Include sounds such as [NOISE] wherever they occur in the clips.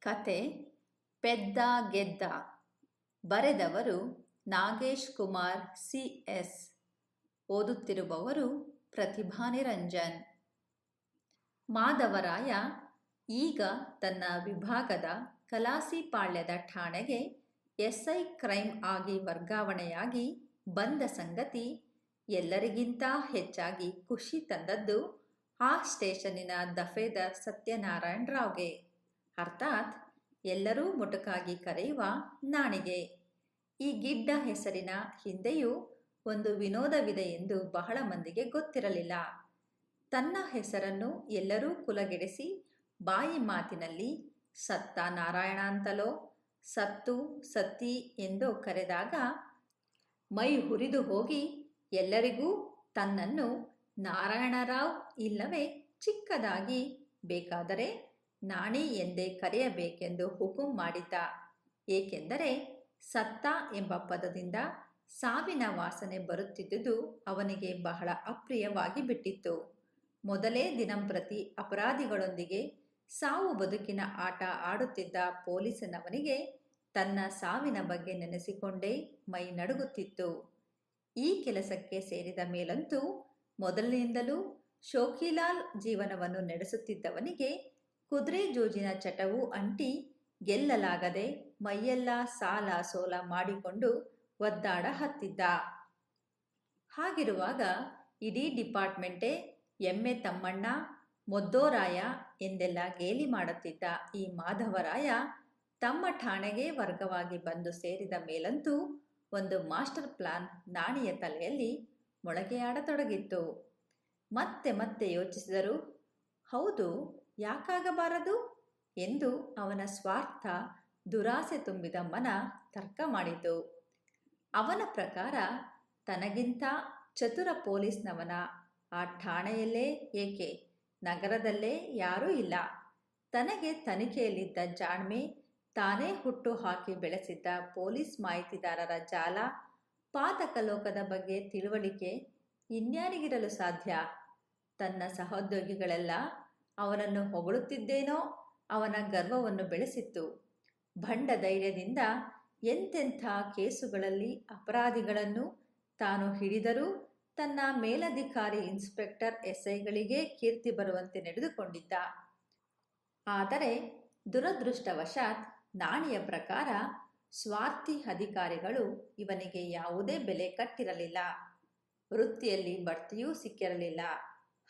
ಕತೆ ಪೆದ್ದ ಗೆದ್ದ. ಬರೆದವರು ನಾಗೇಶ್ ಕುಮಾರ್, ಸಿ ಎಸ್. ಓದುತ್ತಿರುವವರು ಪ್ರತಿಭಾ ನಿರಂಜನ್. ಮಾಧವರಾಯ ಈಗ ತನ್ನ ವಿಭಾಗದ ಕಲಾಸಿಪಾಳ್ಯದ ಠಾಣೆಗೆ ಎಸ್ಐ ಕ್ರೈಮ್ ಆಗಿ ವರ್ಗಾವಣೆಯಾಗಿ ಬಂದ ಸಂಗತಿ ಎಲ್ಲರಿಗಿಂತ ಹೆಚ್ಚಾಗಿ ಖುಷಿ ತಂದದ್ದು ಆ ಸ್ಟೇಷನ್ನಿನ ದಫೇದ ಸತ್ಯನಾರಾಯಣ ರಾವ್ಗೆ. ಅರ್ಥಾತ್ ಎಲ್ಲರೂ ಮೊಟಕಾಗಿ ಕರೆಯುವ ನಾಣಿಗೆ. ಈ ಗಿಡ್ಡ ಹೆಸರಿನ ಹಿಂದೆಯೂ ಒಂದು ವಿನೋದವಿದೆ ಎಂದು ಬಹಳ ಮಂದಿಗೆ ಗೊತ್ತಿರಲಿಲ್ಲ. ತನ್ನ ಹೆಸರನ್ನು ಎಲ್ಲರೂ ಕುಲಗೆಡಿಸಿ ಬಾಯಿ ಮಾತಿನಲ್ಲಿ ಸತ್ತ ನಾರಾಯಣ ಅಂತಲೋ, ಸತ್ತು ಸತ್ತಿ ಎಂದು ಕರೆದಾಗ ಮೈ ಹುರಿದು ಹೋಗಿ ಎಲ್ಲರಿಗೂ ತನ್ನನ್ನು ನಾರಾಯಣರಾವ್ ಇಲ್ಲವೇ ಚಿಕ್ಕದಾಗಿ ಬೇಕಾದರೆ ನಾಣಿ ಎಂದೇ ಕರೆಯಬೇಕೆಂದು ಹುಕುಂ ಮಾಡಿದ್ದ. ಏಕೆಂದರೆ ಸತ್ತ ಎಂಬ ಪದದಿಂದ ಸಾವಿನ ವಾಸನೆ ಬರುತ್ತಿದ್ದುದು ಅವನಿಗೆ ಬಹಳ ಅಪ್ರಿಯವಾಗಿ ಬಿಟ್ಟಿತ್ತು. ಮೊದಲೇ ದಿನಂಪ್ರತಿ ಅಪರಾಧಿಗಳೊಂದಿಗೆ ಸಾವು ಬದುಕಿನ ಆಟ ಆಡುತ್ತಿದ್ದ ಪೊಲೀಸನವನಿಗೆ ತನ್ನ ಸಾವಿನ ಬಗ್ಗೆ ನೆನೆಸಿಕೊಂಡೇ ಮೈ ನಡುಗುತ್ತಿತ್ತು. ಈ ಕೆಲಸಕ್ಕೆ ಸೇರಿದ ಮೇಲಂತೂ ಮೊದಲಿನಿಂದಲೂ ಶೋಕಿಲಾಲ್ ಜೀವನವನ್ನು ನಡೆಸುತ್ತಿದ್ದವನಿಗೆ ಕುದುರೆ ಜೋಜಿನ ಚಟವು ಅಂಟಿ ಗೆಲ್ಲಲಾಗದೆ ಮೈಯೆಲ್ಲ ಸಾಲ ಸೋಲ ಮಾಡಿಕೊಂಡು ಒದ್ದಾಡ ಹತ್ತಿದ್ದ. ಹಾಗಿರುವಾಗ ಇಡೀ ಡಿಪಾರ್ಟ್ಮೆಂಟೇ ಎಮ್ಮೆ ತಮ್ಮಣ್ಣ, ಮೊದ್ದೋರಾಯ ಎಂದೆಲ್ಲ ಗೇಲಿ ಮಾಡುತ್ತಿದ್ದ ಈ ಮಾಧವರಾಯ ತಮ್ಮ ಠಾಣೆಗೆ ವರ್ಗವಾಗಿ ಬಂದು ಸೇರಿದ ಮೇಲಂತೂ ಒಂದು ಮಾಸ್ಟರ್ ಪ್ಲಾನ್ ನಾಣಿಯ ತಲೆಯಲ್ಲಿ ಮೊಳಕೆಯಾಡತೊಡಗಿತ್ತು. ಮತ್ತೆ ಮತ್ತೆ ಯೋಚಿಸಿದರು, ಹೌದು ಯಾಕಾಗಬಾರದು? ಎಂದು ಅವನ ಸ್ವಾರ್ಥ, ದುರಾಸೆ ತುಂಬಿದ ಮನ ತರ್ಕ ಮಾಡಿತು. ಅವನ ಪ್ರಕಾರ ತನಗಿಂತ ಚತುರ ಪೊಲೀಸ್ನವನ ಆ ಠಾಣೆಯಲ್ಲೇ ಏಕೆ? ನಗರದಲ್ಲೇ ಯಾರೂ ಇಲ್ಲ. ತನಗೆ ತನಿಖೆಯಲ್ಲಿದ್ದ ಜಾಣ್ಮೆ, ತಾನೇ ಹುಟ್ಟು ಹಾಕಿ ಬೆಳೆಸಿದ್ದ ಪೊಲೀಸ್ ಮಾಹಿತಿದಾರರ ಜಾಲ, ಪಾತಕ ಲೋಕದ ಬಗ್ಗೆ ತಿಳುವಳಿಕೆ ಇನ್ಯಾರಿಗಿರಲು ಸಾಧ್ಯ? ತನ್ನ ಸಹೋದ್ಯೋಗಿಗಳೆಲ್ಲ ಅವನನ್ನು ಹೊಗಳುತ್ತಿದ್ದೇನೋ ಅವನ ಗರ್ವವನ್ನು ಬೆಳೆಸಿತ್ತು. ಭಂಡ ಧೈರ್ಯದಿಂದ ಎಂತೆಂಥ ಕೇಸುಗಳಲ್ಲಿ ಅಪರಾಧಿಗಳನ್ನು ತಾನು ಹಿಡಿದರೂ ತನ್ನ ಮೇಲಧಿಕಾರಿ ಇನ್ಸ್ಪೆಕ್ಟರ್ ಎಸ್ಐಗಳಿಗೆ ಕೀರ್ತಿ ಬರುವಂತೆ ನಡೆದುಕೊಂಡಿದ್ದ. ಆದರೆ ದುರದೃಷ್ಟವಶಾತ್ ನಾಣಿಯ ಪ್ರಕಾರ ಸ್ವಾರ್ಥಿ ಅಧಿಕಾರಿಗಳು ಇವನಿಗೆ ಯಾವುದೇ ಬೆಲೆ ಕಟ್ಟಿರಲಿಲ್ಲ. ವೃತ್ತಿಯಲ್ಲಿ ಬಡ್ತಿಯೂ ಸಿಕ್ಕಿರಲಿಲ್ಲ.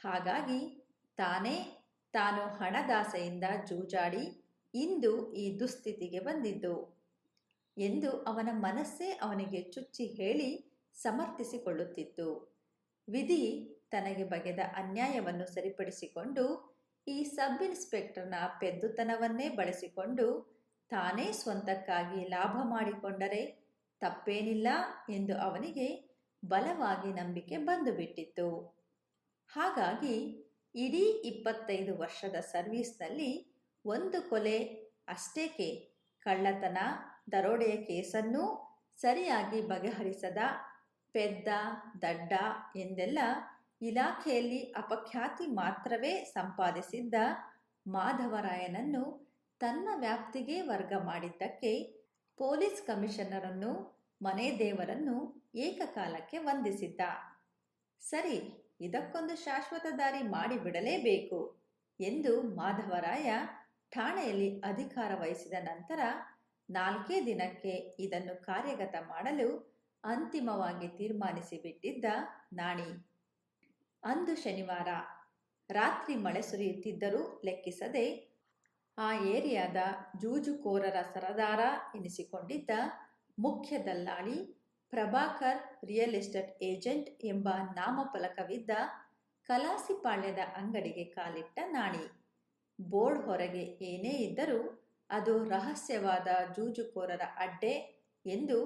ಹಾಗಾಗಿ ತಾನೇ ತಾನು ಹಣದಾಸೆಯಿಂದ ಜೂಜಾಡಿ ಇಂದು ಈ ದುಸ್ಥಿತಿಗೆ ಬಂದಿದ್ದು ಎಂದು ಅವನ ಮನಸ್ಸೇ ಅವನಿಗೆ ಚುಚ್ಚಿ ಹೇಳಿ ಸಮರ್ಥಿಸಿಕೊಳ್ಳುತ್ತಿತ್ತು. ವಿಧಿ ತನಗೆ ಬಗೆದ ಅನ್ಯಾಯವನ್ನು ಸರಿಪಡಿಸಿಕೊಂಡು ಈ ಸಬ್ ಇನ್ಸ್ಪೆಕ್ಟರ್ನ ಪೆದ್ದುತನವನ್ನೇ ಬಳಸಿಕೊಂಡು ತಾನೇ ಸ್ವಂತಕ್ಕಾಗಿ ಲಾಭ ಮಾಡಿಕೊಂಡರೆ ತಪ್ಪೇನಿಲ್ಲ ಎಂದು ಅವನಿಗೆ ಬಲವಾಗಿ ನಂಬಿಕೆ ಬಂದುಬಿಟ್ಟಿತ್ತು. ಹಾಗಾಗಿ ಇಡೀ ಇಪ್ಪತ್ತೈದು ವರ್ಷದ ಸರ್ವೀಸ್ನಲ್ಲಿ ಒಂದು ಕೊಲೆ ಅಷ್ಟೇಕೆ? ಕಳ್ಳತನ, ದರೋಡೆಯ ಕೇಸನ್ನೂ ಸರಿಯಾಗಿ ಬಗೆಹರಿಸದ ಪೆದ್ದ, ದಡ್ಡ ಎಂದೆಲ್ಲ ಇಲಾಖೆಯಲ್ಲಿ ಅಪಖ್ಯಾತಿ ಮಾತ್ರವೇ ಸಂಪಾದಿಸಿದ್ದ ಮಾಧವರಾಯನನ್ನು ತನ್ನ ವ್ಯಾಪ್ತಿಗೆ ವರ್ಗ ಮಾಡಿದ್ದಕ್ಕೆ ಪೊಲೀಸ್ ಕಮಿಷನರನ್ನು, ಮನೆ ದೇವರನ್ನು ಏಕಕಾಲಕ್ಕೆ ವಂದಿಸಿದ್ದ. ಸರಿ ಇದಕ್ಕೊಂದು ಶಾಶ್ವತ ದಾರಿ ಮಾಡಿಬಿಡಲೇಬೇಕು ಎಂದು ಮಾಧವರಾಯ ಠಾಣೆಯಲ್ಲಿ ಅಧಿಕಾರ ವಹಿಸಿದ ನಂತರ ನಾಲ್ಕೇ ದಿನಕ್ಕೆ ಇದನ್ನು ಕಾರ್ಯಗತ ಮಾಡಲು ಅಂತಿಮವಾಗಿ ತೀರ್ಮಾನಿಸಿಬಿಟ್ಟಿದ್ದ ನಾಣಿ. ಅಂದು ಶನಿವಾರ ರಾತ್ರಿ ಮಳೆ ಸುರಿಯುತ್ತಿದ್ದರೂ ಲೆಕ್ಕಿಸದೆ ಆ ಏರಿಯಾದ ಜೂಜುಕೋರರ ಸರದಾರ ಎನಿಸಿಕೊಂಡಿದ್ದ ಮುಖ್ಯ ದಲ್ಲಾಳಿ ಪ್ರಭಾಕರ್ ರಿಯಲ್ ಎಸ್ಟೇಟ್ ಏಜೆಂಟ್ ಎಂಬ ನಾಮಫಲಕವಿದ್ದ ಕಲಾಸಿಪಾಳ್ಯದ ಅಂಗಡಿಗೆ ಕಾಲಿಟ್ಟ ನಾಣಿ. ಬೋರ್ಡ್ ಹೊರಗೆ ಏನೇ ಇದ್ದರೂ ಅದು ರಹಸ್ಯವಾದ ಜೂಜುಕೋರರ ಅಡ್ಡೆ ಎಂದು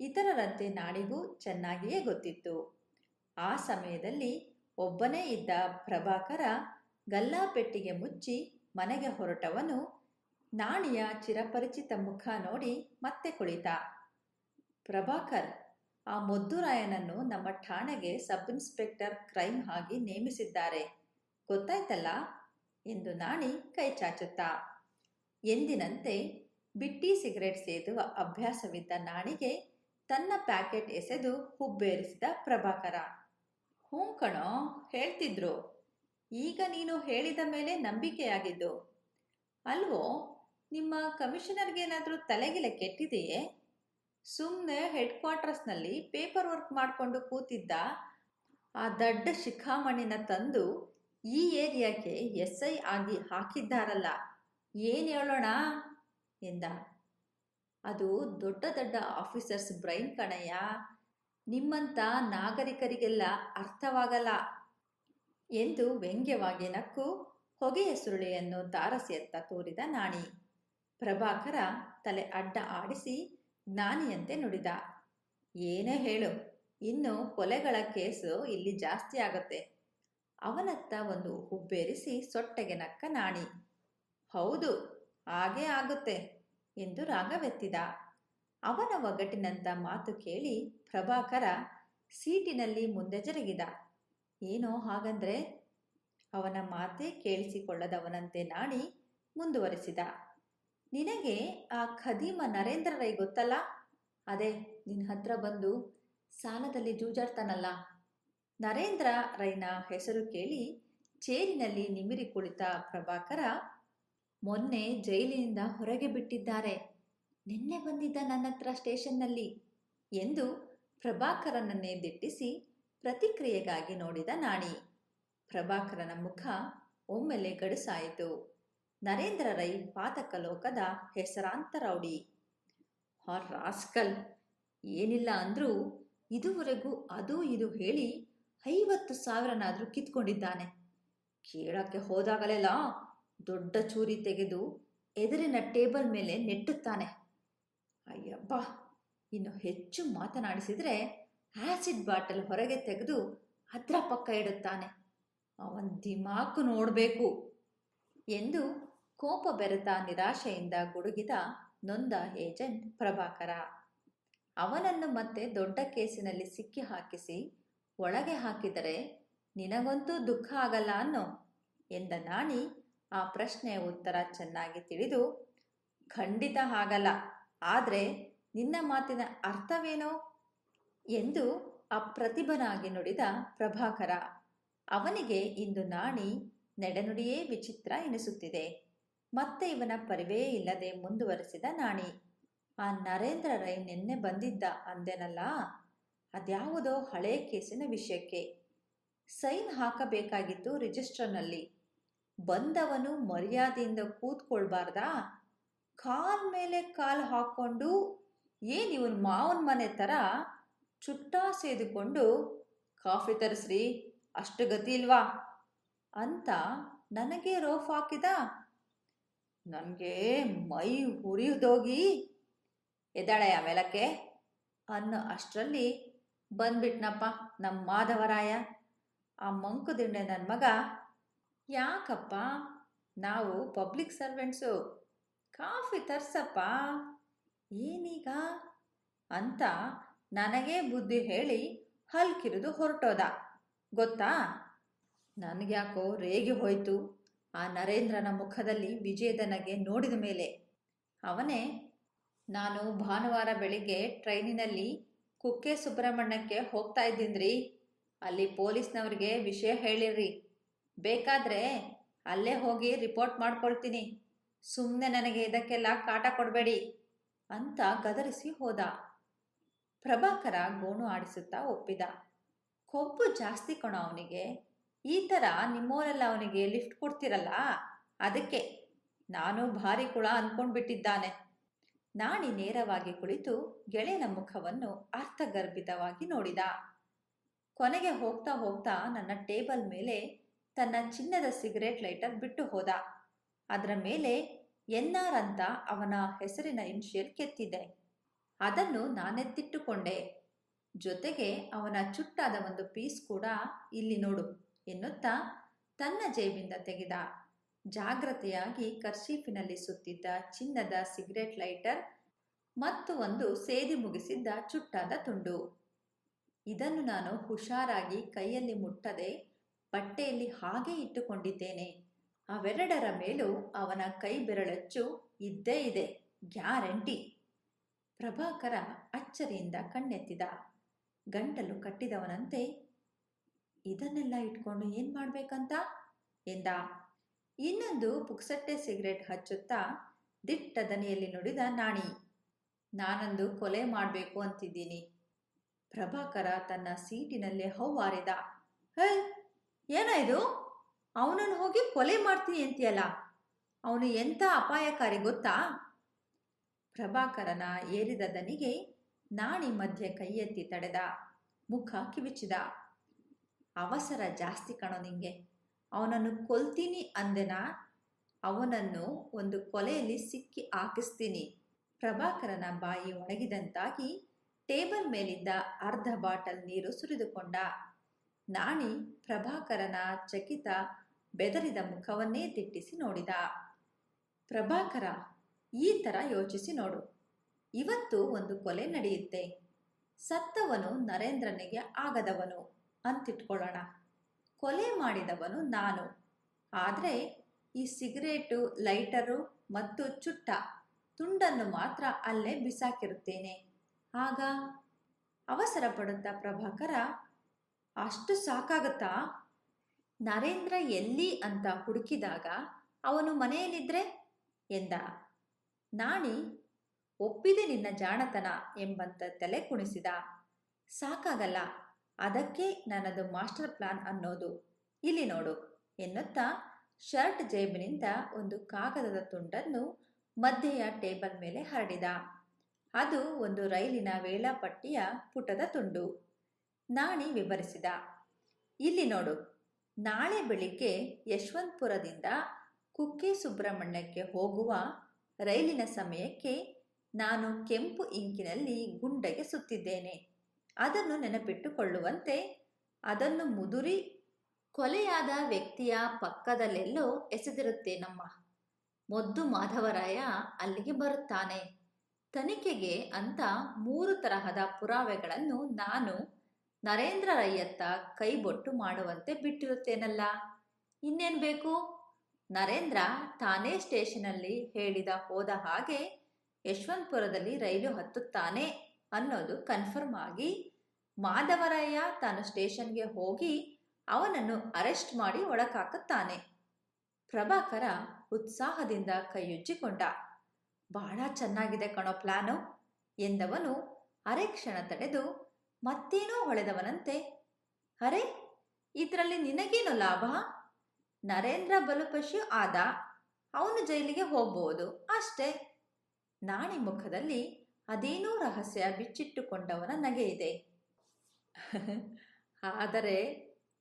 ಇತರರಂತೆ ನಾಣಿಗೂ ಚೆನ್ನಾಗಿಯೇ ಗೊತ್ತಿತ್ತು. ಆ ಸಮಯದಲ್ಲಿ ಒಬ್ಬನೇ ಇದ್ದ ಪ್ರಭಾಕರ ಗಲ್ಲಾಪೆಟ್ಟಿಗೆ ಮುಚ್ಚಿ ಮನೆಗೆ ಹೊರಟವನು ನಾಣಿಯ ಚಿರಪರಿಚಿತ ಮುಖ ನೋಡಿ ಮತ್ತೆ ಕುಳಿತ. ಪ್ರಭಾಕರ್ ಆ ಮೊದ್ದುರಾಯನನ್ನು ನಮ್ಮ ಠಾಣೆಗೆ ಸಬ್ ಇನ್ಸ್ಪೆಕ್ಟರ್ ಕ್ರೈಮ್ ಆಗಿ ನೇಮಿಸಿದ್ದಾರೆ. ಗೊತ್ತಾಯ್ತಲ್ಲ? ಎಂದು ನಾಣಿ ಕೈ ಚಾಚುತ್ತಾ. ಎಂದಿನಂತೆ ಬಿಟ್ಟಿ ಸಿಗರೆಟ್ ಸೇದುವ ಅಭ್ಯಾಸವಿದ್ದ ನಾಣಿಗೆ ತನ್ನ ಪ್ಯಾಕೆಟ್ ಎಸೆದು ಹುಬ್ಬೇರಿಸಿದ ಪ್ರಭಾಕರ. ಹ್ಞೂ ಕಣೋ, ಹೇಳ್ತಿದ್ರು. ಈಗ ನೀನು ಹೇಳಿದ ಮೇಲೆ ನಂಬಿಕೆಯಾಗಿದ್ದು. ಅಲ್ವೋ, ನಿಮ್ಮ ಕಮಿಷನರ್ಗೇನಾದರೂ ತಲೆಗಿಲೆ ಕೆಟ್ಟಿದೆಯೇ? ಸುಮ್ಮನೆ ಹೆಡ್ ಕ್ವಾರ್ಟರ್ಸ್ನಲ್ಲಿ ಪೇಪರ್ ವರ್ಕ್ ಮಾಡಿಕೊಂಡು ಕೂತಿದ್ದ ಆ ದಡ್ಡ ಶಿಖಾಮಣಿನ ತಂದು ಈ ಏರಿಯಾಕ್ಕೆ ಎಸ್ ಐ ಆಗಿ ಹಾಕಿದ್ದಾರಲ್ಲ, ಏನು ಹೇಳೋಣ? ಎಂದ. ಅದು ದೊಡ್ಡ ದೊಡ್ಡ ಆಫೀಸರ್ಸ್ ಬ್ರೈನ್ ಕಣಯ್ಯ ನಿಮ್ಮಂಥ ನಾಗರಿಕರಿಗೆಲ್ಲ ಅರ್ಥವಾಗಲ್ಲ ಎಂದು ವ್ಯಂಗ್ಯವಾಗಿ ನಕ್ಕು ಹೊಗೆಯ ಸುರುಳಿಯನ್ನು ತಾರಸಿಯತ್ತ ತೋರಿದ ನಾಣಿ. ಪ್ರಭಾಕರ ತಲೆ ಅಡ್ಡ ಆಡಿಸಿ ಜ್ಞಾನಿಯಂತೆ ನುಡಿದ. ಏನೇ ಹೇಳು, ಇನ್ನು ಕೊಲೆಗಳ ಕೇಸು ಇಲ್ಲಿ ಜಾಸ್ತಿ ಆಗತ್ತೆ. ಅವನತ್ತ ಒಂದು ಹುಬ್ಬೇರಿಸಿ ಸೊಟ್ಟೆಗೆ ನಕ್ಕ ನಾಣಿ. ಹೌದು, ಹಾಗೇ ಆಗುತ್ತೆ ಎಂದು ರಾಗವೆತ್ತಿದ. ಅವನ ಒಗಟಿನಂತ ಮಾತು ಕೇಳಿ ಪ್ರಭಾಕರ ಸೀಟಿನಲ್ಲಿ ಮುಂದೆ ಜರುಗಿದ. ಏನೋ ಹಾಗಂದ್ರೆ ಅವನ ಮಾತೇ ಕೇಳಿಸಿಕೊಳ್ಳದವನಂತೆ ನಾಣಿ ಮುಂದುವರೆಸಿದ. ನಿನಗೆ ಆ ಖದೀಮ ನರೇಂದ್ರ ರೈ ಗೊತ್ತಲ್ಲ? ಅದೇ ನಿನ್ನ ಹತ್ರ ಬಂದು ಸಾಲದಲ್ಲಿ ಜೂಜಾಡ್ತಾನಲ್ಲ. ನರೇಂದ್ರ ರೈನ ಹೆಸರು ಕೇಳಿ ಚೇರಿನಲ್ಲಿ ನಿಮಿರಿ ಕುಳಿತ ಪ್ರಭಾಕರ ಮೊನ್ನೆ ಜೈಲಿನಿಂದ ಹೊರಗೆ ಬಿಟ್ಟಿದ್ದಾರೆ. ನಿನ್ನೆ ಬಂದಿದ್ದ ನನ್ನ ಹತ್ರ ಸ್ಟೇಷನ್ನಲ್ಲಿ ಎಂದು ಪ್ರಭಾಕರನನ್ನೇ ದಿಟ್ಟಿಸಿ ಪ್ರತಿಕ್ರಿಯೆಗಾಗಿ ನೋಡಿದ ನಾಣಿ. ಪ್ರಭಾಕರನ ಮುಖ ಒಮ್ಮೆಲೆ ಗಡುಸಾಯಿತು. ನರೇಂದ್ರ ರೈ ಪಾತಕಲೋಕದ ಹೆಸರಾಂತ ರೌಡಿ ಆ ರಾಸ್ಕಲ್! ಏನಿಲ್ಲ ಅಂದ್ರೂ ಇದುವರೆಗೂ ಅದು ಇದು ಹೇಳಿ ಐವತ್ತು ಸಾವಿರನಾದರೂ ಕಿತ್ಕೊಂಡಿದ್ದಾನೆ. ಕೇಳಕ್ಕೆ ಹೋದಾಗಲೆಲ್ಲ ದೊಡ್ಡ ಚೂರಿ ತೆಗೆದು ಎದುರಿನ ಟೇಬಲ್ ಮೇಲೆ ನೆಟ್ಟುತ್ತಾನೆ. ಅಯ್ಯಬ್ಬ! ಇನ್ನು ಹೆಚ್ಚು ಮಾತನಾಡಿಸಿದರೆ ಆಸಿಡ್ ಬಾಟಲ್ ಹೊರಗೆ ತೆಗೆದು ಅದರ ಪಕ್ಕ ಇಡುತ್ತಾನೆ. ಅವನ್ ದಿಮಾಕು ನೋಡಬೇಕು ಎಂದು ಕೋಪ ಬೆರೆತ ನಿರಾಶೆಯಿಂದ ಗುಡುಗಿದ ನೊಂದ ಏಜೆಂಟ್ ಪ್ರಭಾಕರ. ಅವನನ್ನು ಮತ್ತೆ ದೊಡ್ಡ ಕೇಸಿನಲ್ಲಿ ಸಿಕ್ಕಿ ಹಾಕಿಸಿ, ಒಳಗೆ ಹಾಕಿದರೆ ನಿನಗಂತೂ ದುಃಖ ಆಗಲ್ಲ ಅನ್ನೋ ಎಂದ ನಾಣಿ ಆ ಪ್ರಶ್ನೆಯ ಉತ್ತರ ಚೆನ್ನಾಗಿ ತಿಳಿದು, ಖಂಡಿತ ಆಗಲ್ಲ, ಆದರೆ ನಿನ್ನ ಮಾತಿನ ಅರ್ಥವೇನೋ? ಎಂದು ಅಪ್ರತಿಭನಾಗಿ ನುಡಿದ ಪ್ರಭಾಕರ. ಅವನಿಗೆ ಇಂದು ನಾಣಿ ನಡೆನುಡಿಯೇ ವಿಚಿತ್ರ ಎನಿಸುತ್ತಿದೆ. ಮತ್ತೆ ಇವನ ಪರಿವೇ ಇಲ್ಲದೆ ಮುಂದುವರೆಸಿದ ನಾಣಿ. ಆ ನರೇಂದ್ರ ರೈ ನಿನ್ನೆ ಬಂದಿದ್ದ ಅಂದೆನಲ್ಲ? ಅದ್ಯಾವುದೋ ಹಳೆ ಕೇಸಿನ ವಿಷಯಕ್ಕೆ. ಸೈನ್ ಹಾಕಬೇಕಾಗಿತ್ತು ರಿಜಿಸ್ಟರ್ನಲ್ಲಿ ಬಂದವನು ಮರ್ಯಾದೆಯಿಂದ ಕೂತ್ಕೊಳ್ಬಾರ್ದಾ? ಕಾಲ್ ಮೇಲೆ ಕಾಲ್ ಹಾಕೊಂಡು ಏನ್ ಇವನ್ ಮಾವನ ಮನೆ ಥರ ಚುಟ್ಟ ಸೇದುಕೊಂಡು, ಕಾಫಿ ತರಿಸ್ರಿ, ಅಷ್ಟು ಗತಿ ಇಲ್ವಾ? ಅಂತ ನನಗೆ ರೋಫ್ ಹಾಕಿದ ನನಗೆ ಮೈ ಹುರಿಯೋದೋಗಿ ಎದ್ದಾಳೆಯ ಮೇಲಕ್ಕೆ. ಅನ್ನೋ ಅಷ್ಟರಲ್ಲಿ ಬಂದ್ಬಿಟ್ನಪ್ಪ ನಮ್ಮ ಮಾಧವರಾಯ. ಆ ಮಂಕುದಿಂಡೆ ನನ್ನ ಮಗ, ಯಾಕಪ್ಪ? ನಾವು ಪಬ್ಲಿಕ್ ಸರ್ವೆಂಟ್ಸು. ಕಾಫಿ ತರ್ಸಪ್ಪ. ಏನೀಗ? ಅಂತ ನನಗೇ ಬುದ್ಧಿ ಹೇಳಿ ಹಲ್ಕಿರಿದು ಹೊರಟೋದ. ಗೊತ್ತಾ? ನನಗ್ಯಾಕೋ ರೇಗಿ ಹೋಯ್ತು. ಆ ನರೇಂದ್ರನ ಮುಖದಲ್ಲಿ ವಿಜಯದನಗೆ ನೋಡಿದ ಮೇಲೆ, ಅವನೇ, ನಾನು ಭಾನುವಾರ ಬೆಳಿಗ್ಗೆ ಟ್ರೈನಿನಲ್ಲಿ ಕುಕ್ಕೆ ಸುಬ್ರಹ್ಮಣ್ಯಕ್ಕೆ ಹೋಗ್ತಾ ಇದ್ದೀನಿ ಅಲ್ಲಿ ಪೊಲೀಸ್ನವ್ರಿಗೆ ವಿಷಯ ಹೇಳಿರಿ ಬೇಕಾದ್ರೆ ಅಲ್ಲೇ ಹೋಗಿ ರಿಪೋರ್ಟ್ ಮಾಡ್ಕೊಳ್ತೀನಿ. ಸುಮ್ಮನೆ ನನಗೆ ಇದಕ್ಕೆಲ್ಲ ಕಾಟ ಕೊಡಬೇಡಿ ಅಂತ ಗದರಿಸಿ ಹೋದ. ಪ್ರಭಾಕರ ಗೋಣು ಆಡಿಸುತ್ತಾ ಒಪ್ಪಿದ. ಕೊಬ್ಬು ಜಾಸ್ತಿ ಕಣೋ ಅವನಿಗೆ. ಈ ಥರ ನಿಮ್ಮೋರೆಲ್ಲ ಅವನಿಗೆ ಲಿಫ್ಟ್ ಕೊಡ್ತಿರಲ್ಲ? ಅದಕ್ಕೆ ನಾನು ಭಾರಿ ಕುಳ ಅಂದ್ಕೊಂಡ್ಬಿಟ್ಟಿದ್ದಾನೆ ನಾಣಿ ನೇರವಾಗಿ ಕುಳಿತು ಗೆಳೆಯನ ಮುಖವನ್ನು ಅರ್ಥಗರ್ಭಿತವಾಗಿ ನೋಡಿದ. ಕೊನೆಗೆ ಹೋಗ್ತಾ ಹೋಗ್ತಾ ನನ್ನ ಟೇಬಲ್ ಮೇಲೆ ತನ್ನ ಚಿನ್ನದ ಸಿಗರೇಟ್ ಲೈಟರ್ ಬಿಟ್ಟು ಹೋದ. ಅದರ ಮೇಲೆ ಎನ್ ಆರ್ ಅಂತ ಅವನ ಹೆಸರಿನ ಇನ್ಷಿಯಲ್ ಕೆತ್ತಿದೆ ಅದನ್ನು ನಾನೆತ್ತಿಟ್ಟುಕೊಂಡೆ ಜೊತೆಗೆ ಅವನ ಚುಟ್ಟಾದ ಒಂದು ಪೀಸ್ ಕೂಡ ಇಲ್ಲಿ ನೋಡು. ಎನ್ನುತ್ತಾ ತನ್ನ ಜೇಬಿಂದ ತೆಗೆದ. ಜಾಗ್ರತೆಯಾಗಿ ಕರ್ಶೀಫಿನಲ್ಲಿ ಸುತ್ತಿದ್ದ ಚಿನ್ನದ ಸಿಗರೆಟ್ ಲೈಟರ್ ಮತ್ತು ಒಂದು ಸೇದಿ ಮುಗಿಸಿದ್ದ ಚುಟ್ಟಾದ ತುಂಡು. ಇದನ್ನು ನಾನು ಹುಷಾರಾಗಿ ಕೈಯಲ್ಲಿ ಮುಟ್ಟದೆ ಬಟ್ಟೆಯಲ್ಲಿ ಹಾಗೆ ಇಟ್ಟುಕೊಂಡಿದ್ದೇನೆ. ಅವೆರಡರ ಮೇಲೂ ಅವನ ಕೈ ಬೆರಳಚ್ಚು ಇದ್ದೇ ಇದೆ, ಗ್ಯಾರಂಟಿ. ಪ್ರಭಾಕರ ಅಚ್ಚರಿಯಿಂದ ಕಣ್ಣೆತ್ತಿದ. ಗಂಟಲು ಕಟ್ಟಿದವನಂತೆ ಇದನ್ನೆಲ್ಲ ಇಟ್ಕೊಂಡು ಏನು ಮಾಡಬೇಕಂತ? ಎಂದ, ಇನ್ನೊಂದು ಪುಕ್ಸಟ್ಟೆ ಸಿಗರೆಟ್ ಹಚ್ಚುತ್ತಾ ದಿಟ್ಟ ದನಿಯಲ್ಲಿ ನುಡಿದ ನಾಣಿ. ನಾನೊಂದು ಕೊಲೆ ಮಾಡಬೇಕು ಅಂತಿದ್ದೀನಿ. ಪ್ರಭಾಕರ ತನ್ನ ಸೀಟಿನಲ್ಲೇ ಹೌವಾರಿದ ಹೇ, ಏನ ಇದು? ಅವನನ್ನು ಹೋಗಿ ಕೊಲೆ ಮಾಡ್ತೀನಿ ಅಂತೀಯಲ್ಲ? ಅವನು ಎಂಥ ಅಪಾಯಕಾರಿ ಗೊತ್ತಾ? ಪ್ರಭಾಕರನ ಏರಿದ ದನಿಗೆ ನಾಣಿ ಮಧ್ಯೆ ಕೈಯೆತ್ತಿ ತಡೆದ. ಮುಖ ಕಿವಿಚಿದ. ಅವಸರ ಜಾಸ್ತಿ ಕಾಣೋ ನಿಂಗೆ. ಅವನನ್ನು ಕೊಲ್ತೀನಿ ಅಂದೆನ? ಅವನನ್ನು ಒಂದು ಕೊಲೆಯಲ್ಲಿ ಸಿಕ್ಕಿ ಹಾಕಿಸ್ತೀನಿ. ಪ್ರಭಾಕರನ ಬಾಯಿ ಒಣಗಿದಂತಾಗಿ ಟೇಬಲ್ ಮೇಲಿದ್ದ ಅರ್ಧ ಬಾಟಲ್ ನೀರು ಸುರಿದುಕೊಂಡ. ನಾಣಿ ಪ್ರಭಾಕರನ ಚಕಿತ ಬೆದರಿದ ಮುಖವನ್ನೇ ತಿಟ್ಟಿಸಿ ನೋಡಿದ. ಪ್ರಭಾಕರ, ಈ ಥರ ಯೋಚಿಸಿ ನೋಡು. ಇವತ್ತು ಒಂದು ಕೊಲೆ ನಡೆಯುತ್ತೆ. ಸತ್ತವನು ನರೇಂದ್ರನಿಗೆ ಆಗದವನು. ಅಂತಿಟ್ಕೊಳ್ಳೋಣ. ಕೊಲೆ ಮಾಡಿದವನು ನಾನು. ಆದರೆ ಈ ಸಿಗರೇಟು, ಲೈಟರು ಮತ್ತು ಚುಟ್ಟ ತುಂಡನ್ನು ಮಾತ್ರ ಅಲ್ಲೇ ಬಿಸಾಕಿರುತ್ತೇನೆ. ಆಗ ಅವಸರ ಪಡುತ್ತ ಪ್ರಭಾಕರ, ಅಷ್ಟು ಸಾಕಾಗತ್ತಾ? ನರೇಂದ್ರ ಎಲ್ಲಿ ಅಂತ ಹುಡುಕಿದಾಗ ಅವನು ಮನೆಯಲ್ಲಿದ್ರೆ? ಎಂದ. ನಾಣಿ, ಒಪ್ಪಿದೆ ನಿನ್ನ ಜಾಣತನ ಎಂಬಂತ ತಲೆ ಕುಣಿಸಿದ. ಸಾಕಾಗಲ್ಲ. ಅದಕ್ಕೆ ನನ್ನದು ಮಾಸ್ಟರ್ ಪ್ಲಾನ್ ಅನ್ನೋದು. ಇಲ್ಲಿ ನೋಡು, ಎನ್ನುತ್ತಾ ಶರ್ಟ್ ಜೇಬಿನಿಂದ ಒಂದು ಕಾಗದದ ತುಂಡನ್ನು ಮಧ್ಯೆಯ ಟೇಬಲ್ ಮೇಲೆ ಹರಡಿದ. ಅದು ಒಂದು ರೈಲಿನ ವೇಳಾಪಟ್ಟಿಯ ಪುಟದ ತುಂಡು. ನಾಣಿ ವಿವರಿಸಿದ. ಇಲ್ಲಿ ನೋಡು, ನಾಳೆ ಬೆಳಿಗ್ಗೆ ಯಶವಂತಪುರದಿಂದ ಕುಕ್ಕೆ ಸುಬ್ರಹ್ಮಣ್ಯಕ್ಕೆ ಹೋಗುವ ರೈಲಿನ ಸಮಯಕ್ಕೆ ನಾನು ಕೆಂಪು ಇಂಕಿನಲ್ಲಿ ಗುಂಡಗೆ ಸುತ್ತಿದ್ದೇನೆ. ಅದನ್ನು ನೆನಪಿಟ್ಟುಕೊಳ್ಳುವಂತೆ ಅದನ್ನು ಮುದುರಿ ಕೊಲೆಯಾದ ವ್ಯಕ್ತಿಯ ಪಕ್ಕದಲ್ಲೆಲ್ಲೋ ಎಸೆದಿರುತ್ತೇನಮ್ಮ ಮೊದ್ದು ಮಾಧವರಾಯ ಅಲ್ಲಿಗೆ ಬರುತ್ತಾನೆ. ತನಿಖೆಗೆ ಅಂತ ಮೂರು ತರಹದ ಪುರಾವೆಗಳನ್ನು ನಾನು ನರೇಂದ್ರ ರೈಯತ್ತ ಕೈಬೊಟ್ಟು ಮಾಡುವಂತೆ ಬಿಟ್ಟಿರುತ್ತೇನಲ್ಲ. ಇನ್ನೇನು ಬೇಕು? ನರೇಂದ್ರ ತಾನೇ ಸ್ಟೇಷನಲ್ಲಿ ಹೇಳಿದ ಹೋದ ಹಾಗೆ ಯಶವಂತಪುರದಲ್ಲಿ ರೈಲು ಹತ್ತುತ್ತಾನೆ ಅನ್ನೋದು ಕನ್ಫರ್ಮ್ ಆಗಿ ಮಾಧವರಾಯ ತಾನು ಸ್ಟೇಷನ್ಗೆ ಹೋಗಿ ಅವನನ್ನು ಅರೆಸ್ಟ್ ಮಾಡಿ ಒಳಕಾಕುತ್ತಾನೆ ಪ್ರಭಾಕರ ಉತ್ಸಾಹದಿಂದ ಕೈಯುಜ್ಜಿಕೊಂಡ ಬಹಳ ಚೆನ್ನಾಗಿದೆ ಕಣೋ ಪ್ಲಾನು, ಎಂದವನು ಅರೆ ಕ್ಷಣ ತಡೆದು, ಮತ್ತೇನೋ ಹೊಳೆದವನಂತೆ. ಅರೆ, ಇದರಲ್ಲಿ ನಿನಗೇನು ಲಾಭ? ನರೇಂದ್ರ ಬಲುಪಶು ಆದ, ಅವನು ಜೈಲಿಗೆ ಹೋಗಬಹುದು ಅಷ್ಟೇ. ನಾಣಿ ಮುಖದಲ್ಲಿ ಅದೇನೋ ರಹಸ್ಯ ಬಿಚ್ಚಿಟ್ಟುಕೊಂಡವನ ನಗೆ ಇದೆ [LAUGHS] ಆದರೆ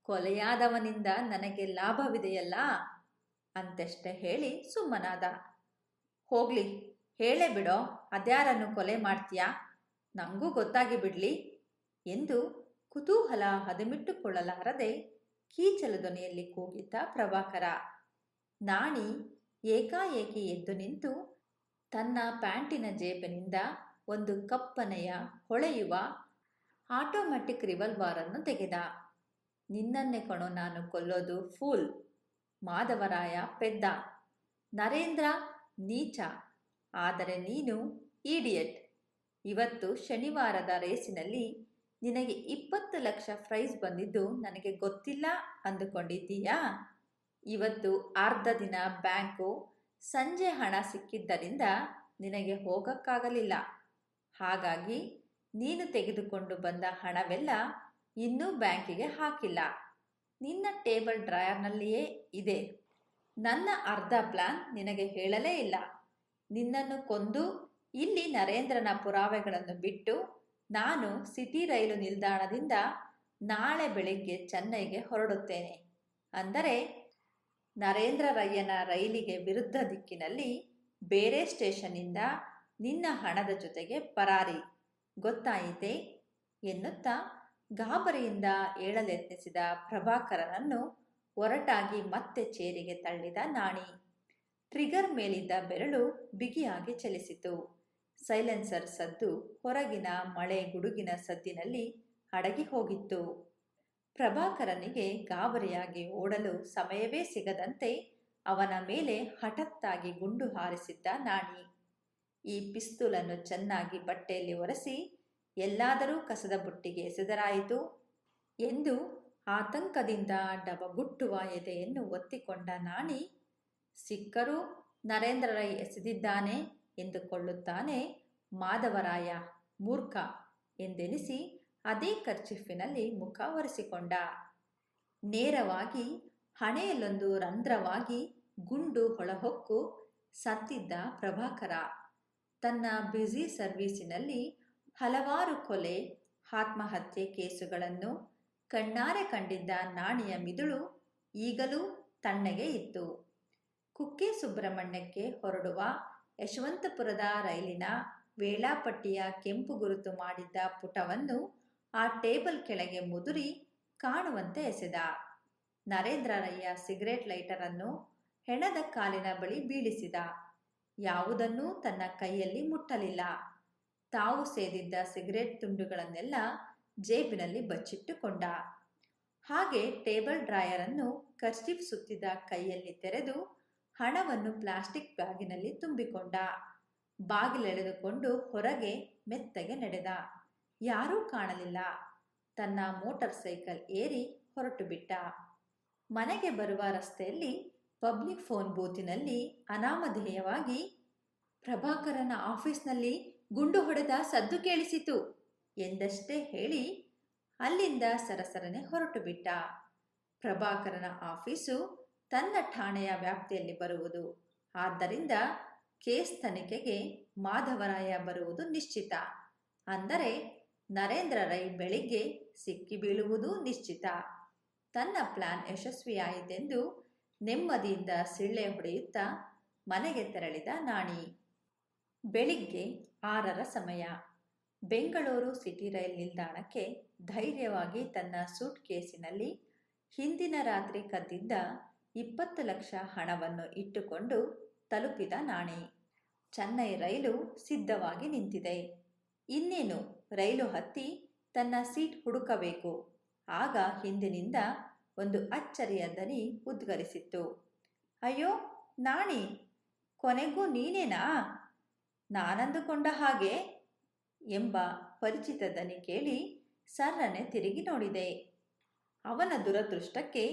ಕೊಲೆಯಾದವನಿಂದ ನನಗೆ ಲಾಭವಿದೆಯಲ್ಲ? ಅಂತಷ್ಟೇ ಹೇಳಿ ಸುಮ್ಮನಾದ. ಹೋಗ್ಲಿ, ಹೇಳೇ ಬಿಡೋ, ಅದ್ಯಾರನ್ನು ಕೊಲೆ ಮಾಡ್ತೀಯಾ? ನಂಗೂ ಗೊತ್ತಾಗಿ ಬಿಡ್ಲಿ ಎಂದು ಕುತೂಹಲ ಹದಮಿಟ್ಟುಕೊಳ್ಳಲಾರದೆ ಕೀಚಲ ದೊನೆಯಲ್ಲಿ ಕೂಗಿದ್ದ ಪ್ರಭಾಕರ. ನಾಣಿ ಏಕಾಏಕಿ ಎದ್ದು ನಿಂತು ತನ್ನ ಪ್ಯಾಂಟಿನ ಜೇಬಿನಿಂದ ಒಂದು ಕಪ್ಪನೆಯ ಹೊಳೆಯುವ ಆಟೋಮ್ಯಾಟಿಕ್ ರಿವಲ್ವಾರನ್ನು ತೆಗೆದ. ನಿನ್ನನ್ನೇ ಕಣೋ ನಾನು ಕೊಲ್ಲೋದು ಫೂಲ್. ಮಾಧವರಾಯ ಪೆದ್ದ. ನರೇಂದ್ರ ನೀಚ. ಆದರೆ ನೀನು ಈಡಿಯಟ್. ಇವತ್ತು ಶನಿವಾರದ ರೇಸಿನಲ್ಲಿ ನಿನಗೆ ಇಪ್ಪತ್ತು ಲಕ್ಷ ಪ್ರೈಸ್ ಬಂದಿದ್ದು ನನಗೆ ಗೊತ್ತಿಲ್ಲ ಅಂದುಕೊಂಡಿದ್ದೀಯಾ? ಇವತ್ತು ಅರ್ಧ ದಿನ ಬ್ಯಾಂಕು ಸಂಜೆ ಹಣ ಸಿಕ್ಕಿದ್ದರಿಂದ ನಿನಗೆ ಹೋಗಕ್ಕಾಗಲಿಲ್ಲ. ಹಾಗಾಗಿ ನೀನು ತೆಗೆದುಕೊಂಡು ಬಂದ ಹಣವೆಲ್ಲ ಇನ್ನೂ ಬ್ಯಾಂಕಿಗೆ ಹಾಕಿಲ್ಲ. ನಿನ್ನ ಟೇಬಲ್ ಡ್ರಾಯರ್ನಲ್ಲಿಯೇ ಇದೆ. ನನ್ನ ಅರ್ಧ ಪ್ಲಾನ್ ನಿನಗೆ ಹೇಳಲೇ ಇಲ್ಲ. ನಿನ್ನನ್ನು ಕೊಂದು ಇಲ್ಲಿ ನರೇಂದ್ರನ ಪುರಾವೆಗಳನ್ನು ಬಿಟ್ಟು ನಾನು ಸಿಟಿ ರೈಲು ನಿಲ್ದಾಣದಿಂದ ನಾಳೆ ಬೆಳಿಗ್ಗೆ ಚೆನ್ನೈಗೆ ಹೊರಡುತ್ತೇನೆ. ಅಂದರೆ ನರೇಂದ್ರ ರಯ್ಯನ ರೈಲಿಗೆ ವಿರುದ್ಧ ದಿಕ್ಕಿನಲ್ಲಿ ಬೇರೆ ಸ್ಟೇಷನ್ನಿಂದ ನಿನ್ನ ಹಣದ ಜೊತೆಗೆ ಪರಾರಿ. ಗೊತ್ತಾಯಿತೆ? ಎನ್ನುತ್ತಾ ಗಾಬರಿಯಿಂದ ಏಳಲೆತ್ನಿಸಿದ ಪ್ರಭಾಕರನನ್ನು ಒರಟಾಗಿ ಮತ್ತೆ ಚೇರಿಗೆ ತಳ್ಳಿದ ನಾಣಿ. ಟ್ರಿಗರ್ ಮೇಲಿದ್ದ ಬೆರಳು ಬಿಗಿಯಾಗಿ ಚಲಿಸಿತು. ಸೈಲೆನ್ಸರ್ ಸದ್ದು ಹೊರಗಿನ ಮಳೆ ಗುಡುಗಿನ ಸದ್ದಿನಲ್ಲಿ ಅಡಗಿ ಹೋಗಿತ್ತು. ಪ್ರಭಾಕರನಿಗೆ ಗಾಬರಿಯಾಗಿ ಓಡಲು ಸಮಯವೇ ಸಿಗದಂತೆ ಅವನ ಮೇಲೆ ಹಠತ್ತಾಗಿ ಗುಂಡು ಹಾರಿಸಿದ್ದ ನಾಣಿ. ಈ ಪಿಸ್ತೂಲನ್ನು ಚೆನ್ನಾಗಿ ಬಟ್ಟೆಯಲ್ಲಿ ಒರೆಸಿ ಎಲ್ಲಾದರೂ ಕಸದ ಬುಟ್ಟಿಗೆ ಎಸೆದರಾಯಿತು ಎಂದು ಆತಂಕದಿಂದ ಡಬಗುಟ್ಟುವ ಎದೆಯನ್ನು ಒತ್ತಿಕೊಂಡ ನಾಣಿ, ಸಿಕ್ಕರೂ ನರೇಂದ್ರ ರೈ ಎಸೆದಿದ್ದಾನೆ ಎಂದುಕೊಳ್ಳುತ್ತಾನೆ ಮಾಧವರಾಯ ಮೂರ್ಖ ಎಂದೆನಿಸಿ ಅದೇ ಕರ್ಚಿಫಿನಲ್ಲಿ ಮುಖ ಒರೆಸಿಕೊಂಡ. ನೇರವಾಗಿ ಹಣೆಯಲ್ಲೊಂದು ರಂಧ್ರವಾಗಿ ಗುಂಡು ಹೊಳಹೊಕ್ಕು ಸತ್ತಿದ್ದ ಪ್ರಭಾಕರ. ತನ್ನ ಬ್ಯುಸಿ ಸರ್ವೀಸಿನಲ್ಲಿ ಹಲವಾರು ಕೊಲೆ, ಆತ್ಮಹತ್ಯೆ ಕೇಸುಗಳನ್ನು ಕಣ್ಣಾರೆ ಕಂಡಿದ್ದ ನಾಣಿಯ ಮಿದುಳು ಈಗಲೂ ತಣ್ಣಗೆ ಇತ್ತು. ಕುಕ್ಕೆ ಸುಬ್ರಹ್ಮಣ್ಯಕ್ಕೆ ಹೊರಡುವ ಯಶವಂತಪುರದ ರೈಲಿನ ವೇಳಾಪಟ್ಟಿಯ ಕೆಂಪು ಗುರುತು ಮಾಡಿದ್ದ ಪುಟವನ್ನು ಆ ಟೇಬಲ್ ಕೆಳಗೆ ಮುದುರಿ ಕಾಣುವಂತೆ ಎಸೆದ. ನರೇಂದ್ರರಯ್ಯ ಸಿಗರೇಟ್ ಲೈಟರನ್ನು ಹೆಣದ ಕಾಲಿನ ಬಳಿ ಬೀಳಿಸಿದ. ಯಾವುದನ್ನೂ ತನ್ನ ಕೈಯಲ್ಲಿ ಮುಟ್ಟಲಿಲ್ಲ. ತಾವು ಸೇದಿದ್ದ ಸಿಗರೇಟ್ ತುಂಡುಗಳನ್ನೆಲ್ಲ ಜೇಬಿನಲ್ಲಿ ಬಚ್ಚಿಟ್ಟುಕೊಂಡ. ಹಾಗೆ ಟೇಬಲ್ ಡ್ರಾಯರ್ ಅನ್ನು ಕರ್ಚಿಫ್ ಸುತ್ತಿದ ಕೈಯಲ್ಲಿ ತೆರೆದು ಹಣವನ್ನು ಪ್ಲಾಸ್ಟಿಕ್ ಬ್ಯಾಗಿನಲ್ಲಿ ತುಂಬಿಕೊಂಡ. ಬಾಗಿಲೆಳೆದುಕೊಂಡು ಹೊರಗೆ ಮೆತ್ತಗೆ ನಡೆದ. ಯಾರೂ ಕಾಣಲಿಲ್ಲ. ತನ್ನ ಮೋಟಾರ್ ಸೈಕಲ್ ಏರಿ ಹೊರಟು ಬಿಟ್ಟ ಮನೆಗೆ ಬರುವ ರಸ್ತೆಯಲ್ಲಿ ಪಬ್ಲಿಕ್ ಫೋನ್ ಬೂತಿನಲ್ಲಿ ಅನಾಮಧೇಯವಾಗಿ ಪ್ರಭಾಕರನ ಆಫೀಸ್ನಲ್ಲಿ ಗುಂಡು ಹೊಡೆದ ಸದ್ದು ಕೇಳಿಸಿತು ಎಂದಷ್ಟೇ ಹೇಳಿ ಅಲ್ಲಿಂದ ಸರಸರನೆ ಹೊರಟು ಬಿಟ್ಟ. ಪ್ರಭಾಕರನ ಆಫೀಸು ತನ್ನ ಠಾಣೆಯ ವ್ಯಾಪ್ತಿಯಲ್ಲಿ ಬರುವುದು. ಆದ್ದರಿಂದ ಕೇಸ್ ತನಿಖೆಗೆ ಮಾಧವರಾಯ ಬರುವುದು ನಿಶ್ಚಿತ. ಅಂದರೆ ನರೇಂದ್ರ ರೈ ಬೆಳಿಗ್ಗೆ ಸಿಕ್ಕಿ ಬೀಳುವುದೂ ನಿಶ್ಚಿತ. ತನ್ನ ಪ್ಲಾನ್ ಯಶಸ್ವಿಯಾಯಿತೆಂದು ನೆಮ್ಮದಿಯಿಂದ ಸಿಳ್ಳೆ ಹೊಡೆಯುತ್ತಾ ಮನೆಗೆ ತೆರಳಿದ ನಾಣಿ. ಬೆಳಿಗ್ಗೆ ಆರರ ಸಮಯ. ಬೆಂಗಳೂರು ಸಿಟಿ ರೈಲ್ ನಿಲ್ದಾಣಕ್ಕೆ ಧೈರ್ಯವಾಗಿ ತನ್ನ ಸೂಟ್ ಕೇಸಿನಲ್ಲಿ ಹಿಂದಿನ ರಾತ್ರಿ ಕದ್ದಿದ್ದ ಇಪ್ಪತ್ತು ಲಕ್ಷ ಹಣವನ್ನು ಇಟ್ಟುಕೊಂಡು ತಲುಪಿದ ನಾಣಿ. ಚೆನ್ನೈ ರೈಲು ಸಿದ್ಧವಾಗಿ ನಿಂತಿದೆ. ಇನ್ನೇನು ರೈಲು ಹತ್ತಿ ತನ್ನ ಸೀಟ್ ಹುಡುಕಬೇಕು. ಆಗ ಹಿಂದಿನಿಂದ ಒಂದು ಅಚ್ಚರಿಯ ದನಿ ಉದ್ಗರಿಸಿತ್ತು. ಅಯ್ಯೋ, ನಾಣಿ, ಕೊನೆಗೂ ನೀನೇನಾ? ನಾನಂದುಕೊಂಡ ಹಾಗೆ? ಎಂಬ ಪರಿಚಿತ ದನಿ ಕೇಳಿ ಸರ್ರನೆ ತಿರುಗಿ ನೋಡಿದೆ. ಅವನ ದುರದೃಷ್ಟಕ್ಕೆ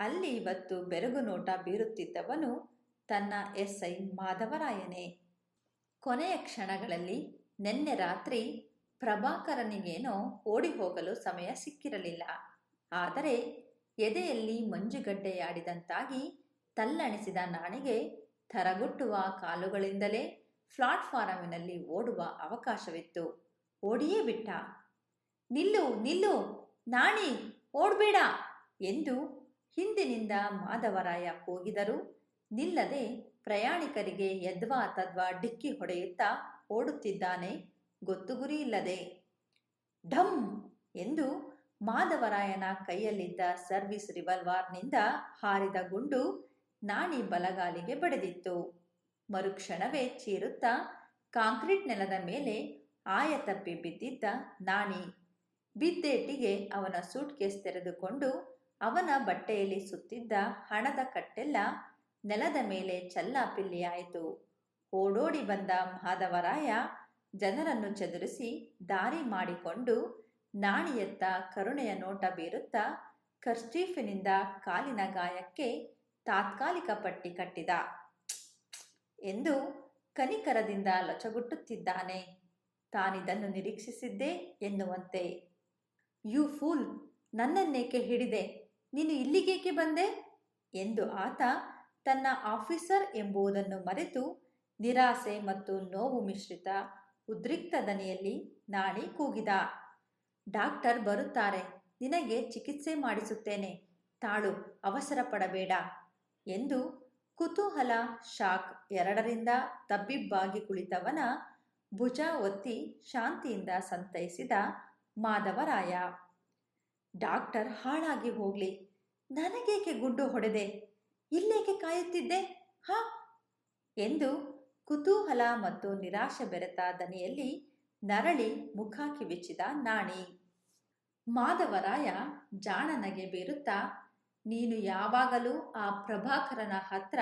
ಅಲ್ಲಿ ಇವತ್ತು ಬೆರಗು ನೋಟ ಬೀರುತ್ತಿದ್ದವನು ತನ್ನ ಎಸ್ ಐ ಮಾಧವರಾಯನೇ. ಕೊನೆಯ ಕ್ಷಣಗಳಲ್ಲಿ ನಿನ್ನೆ ರಾತ್ರಿ ಪ್ರಭಾಕರನಿಗೇನೋ ಓಡಿ ಹೋಗಲು ಸಮಯ ಸಿಕ್ಕಿರಲಿಲ್ಲ. ಆದರೆ ಎದೆಯಲ್ಲಿ ಮಂಜುಗಡ್ಡೆಯಾಡಿದಂತಾಗಿ ತಲ್ಲಣಿಸಿದ ನಾಣಿಗೆ ಥರಗುಟ್ಟುವ ಕಾಲುಗಳಿಂದಲೇ ಪ್ಲಾಟ್ಫಾರಮಿನಲ್ಲಿ ಓಡುವ ಅವಕಾಶವಿತ್ತು. ಓಡಿಯೇ ಬಿಟ್ಟ. ನಿಲ್ಲು ನಿಲ್ಲು, ನಾಣಿ, ಓಡ್ಬೇಡ ಎಂದು ಹಿಂದಿನಿಂದ ಮಾಧವರಾಯ ಕೂಗಿದರು. ನಿಲ್ಲದೆ ಪ್ರಯಾಣಿಕರಿಗೆ ಯದ್ವಾ ತದ್ವಾ ಡಿಕ್ಕಿ ಹೊಡೆಯುತ್ತಾ ಓಡುತ್ತಿದ್ದಾನೆ ಗೊತ್ತು ಗುರಿ ಇಲ್ಲದೆ. ಢಮ್ ಎಂದು ಮಾಧವರಾಯನ ಕೈಯಲ್ಲಿದ್ದ ಸರ್ವಿಸ್ ರಿವಾಲ್ವಾರ್ನಿಂದ ಹಾರಿದ ಗುಂಡು ನಾಣಿ ಬಲಗಾಲಿಗೆ ಬಡಿದಿತ್ತು. ಮರುಕ್ಷಣವೇ ಚೀರುತ್ತಾ ಕಾಂಕ್ರೀಟ್ ನೆಲದ ಮೇಲೆ ಆಯ ತಪ್ಪಿ ಬಿದ್ದಿದ್ದ ನಾಣಿ ಬಿದ್ದೇಟಿಗೆ ಅವನ ಸೂಟ್ ಕೇಸ್ ತೆರೆದುಕೊಂಡು ಅವನ ಬಟ್ಟೆಯಲ್ಲಿ ಸುತ್ತಿದ್ದ ಹಣದ ಕಟ್ಟೆಲ್ಲ ನೆಲದ ಮೇಲೆ ಚಲ್ಲಾಪಿಲ್ಲಿಯಾಯಿತು. ಓಡೋಡಿ ಬಂದ ಮಾಧವರಾಯ ಜನರನ್ನು ಚದುರಿಸಿ ದಾರಿ ಮಾಡಿಕೊಂಡು ನಾಣಿಯತ್ತ ಕರುಣೆಯ ನೋಟ ಬೀರುತ್ತಾ ಕರ್ಚೀಫಿನಿಂದ ಕಾಲಿನ ಗಾಯಕ್ಕೆ ತಾತ್ಕಾಲಿಕ ಪಟ್ಟಿ ಕಟ್ಟಿದ. ಎಂದು ಕನಿಕರದಿಂದ ಲೊಚಗುಟ್ಟುತ್ತಿದ್ದಾನೆ. ತಾನಿದನ್ನು ನಿರೀಕ್ಷಿಸಿದ್ದೆ ಎನ್ನುವಂತೆ. ಯು ಫೂಲ್, ನನ್ನನ್ನೇಕೆ ಹಿಡಿದೆ? ನೀನು ಇಲ್ಲಿಗೇಕೆ ಬಂದೆ? ಎಂದು ಆತ ತನ್ನ ಆಫೀಸರ್ ಎಂಬುದನ್ನು ಮರೆತು ನಿರಾಸೆ ಮತ್ತು ನೋವು ಮಿಶ್ರಿತ ಉದ್ರಿಕ್ತ ದನಿಯಲ್ಲಿ ನಾಣಿ ಕೂಗಿದ. ಡಾಕ್ಟರ್ ಬರುತ್ತಾರೆ. ನಿನಗೆ ಚಿಕಿತ್ಸೆ ಮಾಡಿಸುತ್ತೇನೆ. ತಾಳು ಅವಸರ ಪಡಬೇಡ ಎಂದು ಕುತೂಹಲ, ಶಾಕ್ ಎರಡರಿಂದ ತಬ್ಬಿಬ್ಬಾಗಿ ಕುಳಿತವನ ಭುಜ ಒತ್ತಿ ಶಾಂತಿಯಿಂದ ಸಂತೈಸಿದ ಮಾಧವರಾಯ. ಡಾಕ್ಟರ್ ಹಾಳಾಗಿ ಹೋಗ್ಲಿ. ನನಗೇಕೆ ಗುಂಡು ಹೊಡೆದೆ? ಇಲ್ಲೇಕೆ ಕಾಯುತ್ತಿದ್ದೆ? ಹಾ ಎಂದು ಕುತೂಹಲ ಮತ್ತು ನಿರಾಶೆ ಬೆರೆತ ದನಿಯಲ್ಲಿ ನರಳಿ ಮುಖ ಕಿವಿಚಿದ ನಾಣಿ. ಮಾಧವರಾಯ ಜಾಣನಗೆ ಬೀರುತ್ತಾ, ನೀನು ಯಾವಾಗಲೂ ಆ ಪ್ರಭಾಕರನ ಹತ್ರ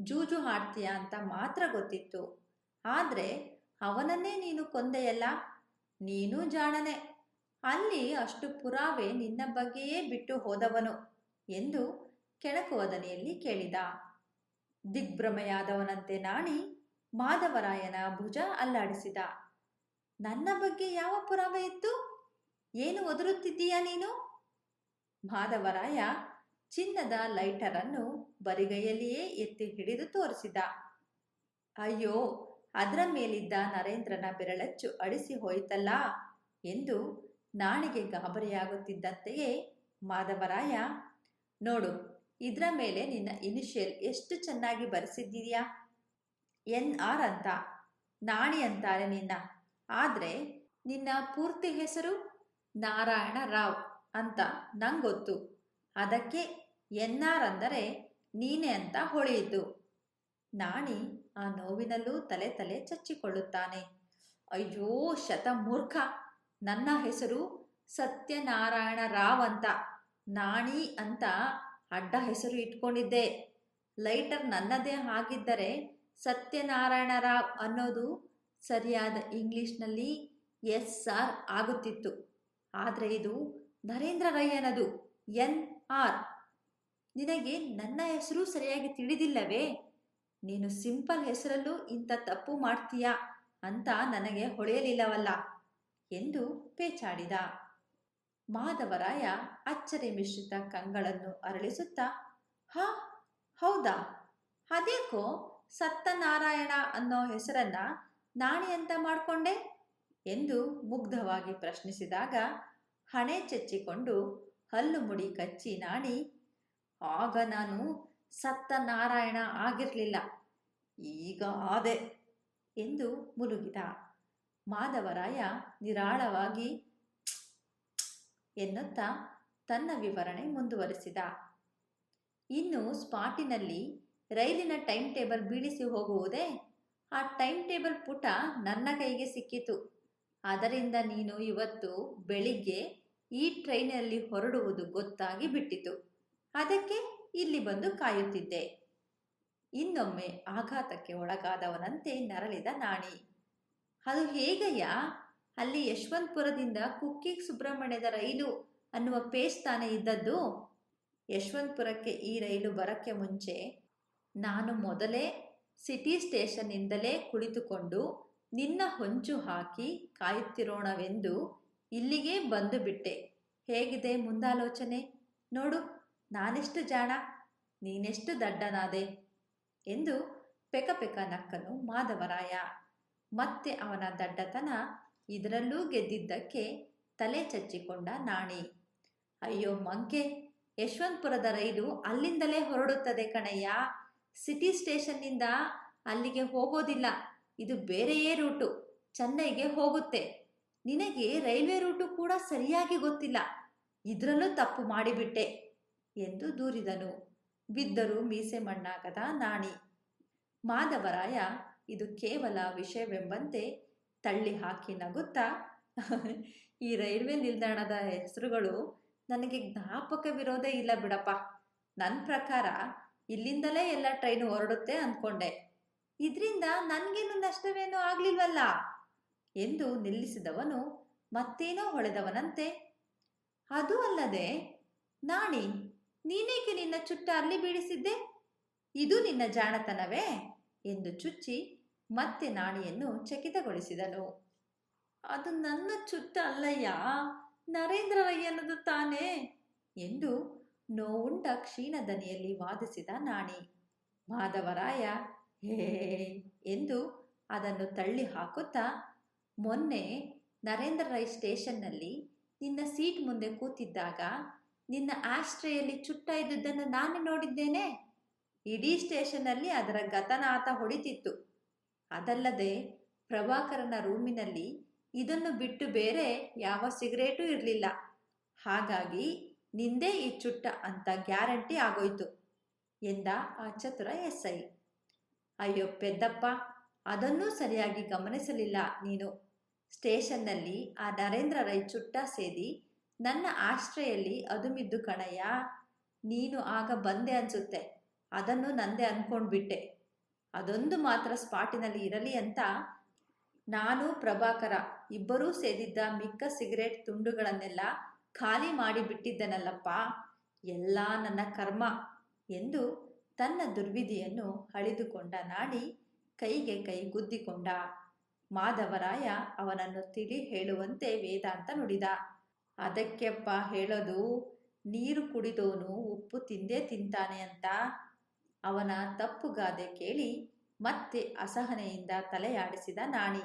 ಜೂಜು ಆಡ್ತೀಯ ಅಂತ ಮಾತ್ರ ಗೊತ್ತಿತ್ತು. ಆದರೆ ಅವನನ್ನೇ ನೀನು ಕೊಂದೆಯಲ್ಲ? ನೀನು ಜಾಣನೆ. ಅಲ್ಲಿ ಅಷ್ಟು ಪುರಾವೆ ನಿನ್ನ ಬಗ್ಗೆಯೇ ಬಿಟ್ಟು ಹೋದವನು ಎಂದು ಕೆಣಕುವ ದನಿಯಲ್ಲಿ ಕೇಳಿದ. ದಿಗ್ಭ್ರಮೆಯಾದವನಂತೆ ನಾಣಿ ಮಾಧವರಾಯನ ಭುಜ ಅಲ್ಲಾಡಿಸಿದ. ನನ್ನ ಬಗ್ಗೆ ಯಾವ ಪುರಾವೆ ಇತ್ತು? ಏನು ಒದರುತ್ತಿದ್ದೀಯಾ ನೀನು? ಮಾಧವರಾಯ ಚಿನ್ನದ ಲೈಟರನ್ನು ಬರಿಗೈಯಲ್ಲಿಯೇ ಎತ್ತಿ ಹಿಡಿದು ತೋರಿಸಿದ. ಅಯ್ಯೋ, ಅದರ ಮೇಲಿದ್ದ ನರೇಂದ್ರನ ಬೆರಳಚ್ಚು ಅಡಿಸಿ ಹೋಯಿತಲ್ಲ ಎಂದು ನಾಣಿಗೆ ಗಾಬರಿಯಾಗುತ್ತಿದ್ದಂತೆಯೇ ಮಾಧವರಾಯ, ನೋಡು, ಇದರ ಮೇಲೆ ನಿನ್ನ ಇನಿಷಿಯಲ್ ಎಷ್ಟು ಚೆನ್ನಾಗಿ ಬರೆಸಿದ್ದೀಯಾ? ಎನ್ ಆರ್ ಅಂತ, ನಾಣಿ ಅಂತಾರೆ ನಿನ್ನ. ಆದರೆ ನಿನ್ನ ಪೂರ್ತಿ ಹೆಸರು? ನಾರಾಯಣ ರಾವ್ ಅಂತ ನಂಗೊತ್ತು. ಅದಕ್ಕೆ ಎನ್ ಆರ್ ಅಂದರೆ ನೀನೆ ಅಂತ ಹೊಳೆಯಿತು. ನಾಣಿ ಆ ನೋವಿನಲ್ಲೂ ತಲೆ ತಲೆ ಚಚ್ಚಿಕೊಳ್ಳುತ್ತಾನೆ. ಅಯ್ಯೋ ಶತಮೂರ್ಖ! ನನ್ನ ಹೆಸರು ಸತ್ಯನಾರಾಯಣ ರಾವ್ ಅಂತ. ನಾಣಿ ಅಂತ ಅಡ್ಡ ಹೆಸರು ಇಟ್ಕೊಂಡಿದ್ದೆ. ಲೈಟರ್ ನನ್ನದೇ ಆಗಿದ್ದರೆ ಸತ್ಯನಾರಾಯಣ ರಾವ್ ಅನ್ನೋದು ಸರಿಯಾದ ಇಂಗ್ಲಿಷ್ನಲ್ಲಿ ಎಸ್ ಆರ್ ಆಗುತ್ತಿತ್ತು. ಆದರೆ ಇದು ನರೇಂದ್ರ ರೈಯನದು ಎನ್ ಆರ್ ನಿನಗೆ ನನ್ನ ಹೆಸರು ಸರಿಯಾಗಿ ತಿಳಿದಿಲ್ಲವೇ? ನೀನು ಸಿಂಪಲ್ ಹೆಸರಲ್ಲೂ ಇಂಥ ತಪ್ಪು ಮಾಡ್ತೀಯ ಅಂತ ನನಗೆ ಹೊಳೆಯಲಿಲ್ಲವಲ್ಲ ಎಂದು ಪೇಚಾಡಿದ. ಮಾಧವರಾಯ ಅಚ್ಚರಿ ಮಿಶ್ರಿತ ಕಂಗಳನ್ನು ಅರಳಿಸುತ್ತಾ, ಹಾ, ಹೌದಾ? ಅದೇಕೋ ಸತ್ತನಾರಾಯಣ ಅನ್ನೋ ಹೆಸರನ್ನ ನಾಣಿ ಅಂತ ಮಾಡಿಕೊಂಡೆ? ಎಂದು ಮುಗ್ಧವಾಗಿ ಪ್ರಶ್ನಿಸಿದಾಗ ಹಣೆ ಚಚ್ಚಿಕೊಂಡು ಹಲ್ಲು ಮುಡಿ ಕಚ್ಚಿ ನಾಡಿ, ಆಗ ನಾನು ಸತ್ತ ನಾರಾಯಣ ಆಗಿರಲಿಲ್ಲ, ಈಗ ಆದೆ ಎಂದು ಮುಲುಗಿದ. ಮಾಧವರಾಯ ನಿರಾಳವಾಗಿ ಎನ್ನುತ್ತಾ ತನ್ನ ವಿವರಣೆ ಮುಂದುವರಿಸಿದ. ಇನ್ನು ಸ್ಪಾಟಿನಲ್ಲಿ ರೈಲಿನ ಟೈಮ್ ಟೇಬಲ್ ಬೀಳಿಸಿ ಹೋಗುವುದೇ, ಆ ಟೈಮ್ ಟೇಬಲ್ ಪುಟ ನನ್ನ ಕೈಗೆ ಸಿಕ್ಕಿತು. ಅದರಿಂದ ನೀನು ಇವತ್ತು ಬೆಳಿಗ್ಗೆ ಈ ಟ್ರೈನಲ್ಲಿ ಹೊರಡುವುದು ಗೊತ್ತಾಗಿ ಬಿಟ್ಟಿತು. ಅದಕ್ಕೆ ಇಲ್ಲಿ ಬಂದು ಕಾಯುತ್ತಿದ್ದೆ. ಇನ್ನೊಮ್ಮೆ ಆಘಾತಕ್ಕೆ ಒಳಗಾದವನಂತೆ ನರಳಿದ ನಾಣಿ. ಅದು ಹೇಗಯ್ಯ? ಅಲ್ಲಿ ಯಶವಂತಪುರದಿಂದ ಕುಕ್ಕಿ ಸುಬ್ರಹ್ಮಣ್ಯದ ರೈಲು ಅನ್ನುವ ಪೇಜ್ ತಾನೇ ಇದ್ದದ್ದು? ಯಶವಂತಪುರಕ್ಕೆ ಈ ರೈಲು ಬರಕ್ಕೆ ಮುಂಚೆ ನಾನು ಮೊದಲೇ ಸಿಟಿ ಸ್ಟೇಷನ್ನಿಂದಲೇ ಕುಳಿತುಕೊಂಡು ನಿನ್ನ ಹೊಂಚು ಹಾಕಿ ಕಾಯುತ್ತಿರೋಣವೆಂದು ಇಲ್ಲಿಗೆ ಬಂದು ಬಿಟ್ಟೆ ಹೇಗಿದೆ ಮುಂದಾಲೋಚನೆ? ನೋಡು, ನಾನೆಷ್ಟು ಜಾಣ, ನೀನೆಷ್ಟು ದಡ್ಡನಾದೆ ಎಂದು ಪೆಕ ಪೆಕ ನಕ್ಕನು ಮಾಧವರಾಯ. ಮತ್ತೆ ಅವನ ದಡ್ಡತನ ಇದರಲ್ಲೂ ಗೆದ್ದಿದ್ದಕ್ಕೆ ತಲೆ ಚಚ್ಚಿಕೊಂಡ ನಾಣಿ. ಅಯ್ಯೋ ಮಂಕೆ, ಯಶವಂತಪುರದ ರೈಲು ಅಲ್ಲಿಂದಲೇ ಹೊರಡುತ್ತದೆ ಕಣಯ್ಯ. ಸಿಟಿ ಸ್ಟೇಷನ್ನಿಂದ ಅಲ್ಲಿಗೆ ಹೋಗೋದಿಲ್ಲ. ಇದು ಬೇರೆಯೇ ರೂಟು. ಚೆನ್ನೈಗೆ ಹೋಗುತ್ತೆ. ನಿನಗೆ ರೈಲ್ವೆ ರೂಟು ಕೂಡ ಸರಿಯಾಗಿ ಗೊತ್ತಿಲ್ಲ. ಇದರಲ್ಲೂ ತಪ್ಪು ಮಾಡಿಬಿಟ್ಟೆ ಎಂದು ದೂರಿದನು. ಬಿದ್ದರು ಮೀಸೆ ಮಣ್ಣಾಗದ ನಾಣಿ. ಮಾಧವರಾಯ, ಇದು ಕೇವಲ ವಿಷಯವೆಂಬಂತೆ ತಳ್ಳಿ ಹಾಕಿ ನಗುತ್ತಾ, ಈ ರೈಲ್ವೆ ನಿಲ್ದಾಣದ ಹೆಸರುಗಳು ನನಗೆ ಜ್ಞಾಪಕವಿರೋದೇ ಇಲ್ಲ ಬಿಡಪ್ಪ. ನನ್ನ ಪ್ರಕಾರ ಇಲ್ಲಿಂದಲೇ ಎಲ್ಲ ಟ್ರೈನ್ ಹೊರಡುತ್ತೆ ಅಂದ್ಕೊಂಡೆ. ಇದರಿಂದ ನನಗೇನು ನಷ್ಟವೇನೂ ಆಗ್ಲಿಲ್ವಲ್ಲ? ಎಂದು ನಿಲ್ಲಿಸಿದವನು ಮತ್ತೇನೋ ಹೊಳೆದವನಂತೆ. ಅದು ಅಲ್ಲದೆ, ನಾಣಿ, ನೀನೇಕೆ ನಿನ್ನ ಚುಟ್ಟ ಅಲ್ಲಿ ಬೀಳಿಸಿದ್ದೆ? ಇದು ನಿನ್ನ ಜಾಣತನವೇ? ಎಂದು ಚುಚ್ಚಿ ಮತ್ತೆ ನಾಣಿಯನ್ನು ಚಕಿತಗೊಳಿಸಿದನು. ಅದು ನನ್ನ ಚುಟ್ಟ ಅಲ್ಲಯ್ಯ ನರೇಂದ್ರರಯ್ಯನದು ತಾನೇ? ಎಂದು ನೋವುಂಡ ಕ್ಷೀಣ ದನಿಯಲ್ಲಿ ವಾದಿಸಿದ ನಾಣಿ. ಮಾಧವರಾಯ ಹೇ ಎಂದು ಅದನ್ನು ತಳ್ಳಿ ಹಾಕುತ್ತಾ ಮೊನ್ನೆ ನರೇಂದ್ರ ರೈ ಸ್ಟೇಷನ್ನಲ್ಲಿ ನಿನ್ನ ಸೀಟ್ ಮುಂದೆ ಕೂತಿದ್ದಾಗ ನಿನ್ನ ಆಶ್ರಯಲ್ಲಿ ಚುಟ್ಟ ಇದ್ದುದನ್ನು ನಾನು ನೋಡಿದ್ದೇನೆ. ಇಡೀ ಸ್ಟೇಷನ್ನಲ್ಲಿ ಅದರ ಗತನಾಥ ಹೊಡಿತಿತ್ತು. ಅದಲ್ಲದೆ ಪ್ರಭಾಕರನ ರೂಮಿನಲ್ಲಿ ಇದನ್ನು ಬಿಟ್ಟು ಬೇರೆ ಯಾವ ಸಿಗರೇಟು ಇರಲಿಲ್ಲ. ಹಾಗಾಗಿ ನಿಂದೇ ಈ ಚುಟ್ಟ ಅಂತ ಗ್ಯಾರಂಟಿ ಆಗೋಯ್ತು ಎಂದ ಆ ಚತುರ ಎಸ್ ಐ ಅಯ್ಯೋ ಪೆದ್ದಪ್ಪ, ಅದನ್ನೂ ಸರಿಯಾಗಿ ಗಮನಿಸಲಿಲ್ಲ ನೀನು. ಸ್ಟೇಷನ್ನಲ್ಲಿ ಆ ನರೇಂದ್ರ ರೈ ಚುಟ್ಟ ಸೇದಿ, ನನ್ನ ಆಶ್ರಯಲ್ಲಿ ಅದುಮಿದ್ದು ಕಣಯ್ಯ, ನೀನು ಆಗ ಬಂದೆ ಅನ್ಸುತ್ತೆ. ಅದನ್ನು ನಂದೇ ಅನ್ಕೊಂಡ್ಬಿಟ್ಟೆ. ಅದೊಂದು ಮಾತ್ರ ಸ್ಪಾಟಿನಲ್ಲಿ ಇರಲಿ ಅಂತ ನಾನು ಪ್ರಭಾಕರ, ಇಬ್ಬರೂ ಸೇದಿದ್ದ ಮಿಕ್ಕ ಸಿಗರೇಟ್ ತುಂಡುಗಳನ್ನೆಲ್ಲ ಖಾಲಿ ಮಾಡಿ ಬಿಟ್ಟಿದ್ದನಲ್ಲಪ್ಪ ಎಲ್ಲ ನನ್ನ ಕರ್ಮ ಎಂದು ತನ್ನ ದುರ್ವಿಧಿಯನ್ನು ಅಳಿದುಕೊಂಡ ನಾಡಿ ಕೈಗೆ ಕೈ ಗುದ್ದಿಕೊಂಡ. ಮಾಧವರಾಯ ಅವನನ್ನು ತಿಳಿ ಹೇಳುವಂತೆ ವೇದಾಂತ ನುಡಿದ. ಅದಕ್ಕೆಪ್ಪ ಹೇಳೋದು, ನೀರು ಕುಡಿದೋನು ಉಪ್ಪು ತಿಂದೇ ತಿಂತಾನೆ ಅಂತ ಅವನ ತಪ್ಪುಗಾದೆ ಕೇಳಿ ಮತ್ತೆ ಅಸಹನೆಯಿಂದ ತಲೆಯಾಡಿಸಿದ ನಾಣಿ.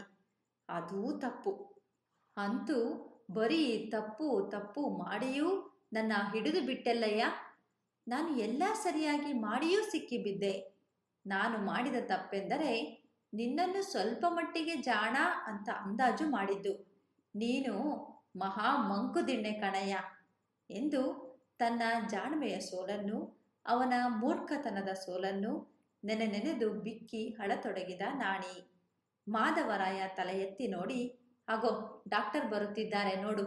ಅದೂ ತಪ್ಪು. ಅಂತೂ ಬರೀ ತಪ್ಪು ತಪ್ಪು ಮಾಡಿಯೂ ನನ್ನ ಹಿಡಿದು ಬಿಟ್ಟೆಲ್ಲಯ್ಯ? ನಾನು ಎಲ್ಲ ಸರಿಯಾಗಿ ಮಾಡಿಯೂ ಸಿಕ್ಕಿಬಿದ್ದೆ. ನಾನು ಮಾಡಿದ ತಪ್ಪೆಂದರೆ ನಿನ್ನನ್ನು ಸ್ವಲ್ಪ ಮಟ್ಟಿಗೆ ಜಾಣ ಅಂತ ಅಂದಾಜು ಮಾಡಿದ್ದು. ನೀನು ಮಹಾ ಮಂಕುದಿಣ್ಣೆ ಕಣಯ್ಯ ಎಂದು ತನ್ನ ಜಾಣ್ಮೆಯ ಸೋಲನ್ನು, ಅವನ ಮೂರ್ಖತನದ ಸೋಲನ್ನು ನೆನೆ ನೆನೆದು ಬಿಕ್ಕಿ ಹಳತೊಡಗಿದ ನಾಣಿ. ಮಾಧವರಾಯ ತಲೆ ಎತ್ತಿ ನೋಡಿ, ಅಗೋ, ಡಾಕ್ಟರ್ ಬರುತ್ತಿದ್ದಾರೆ ನೋಡು.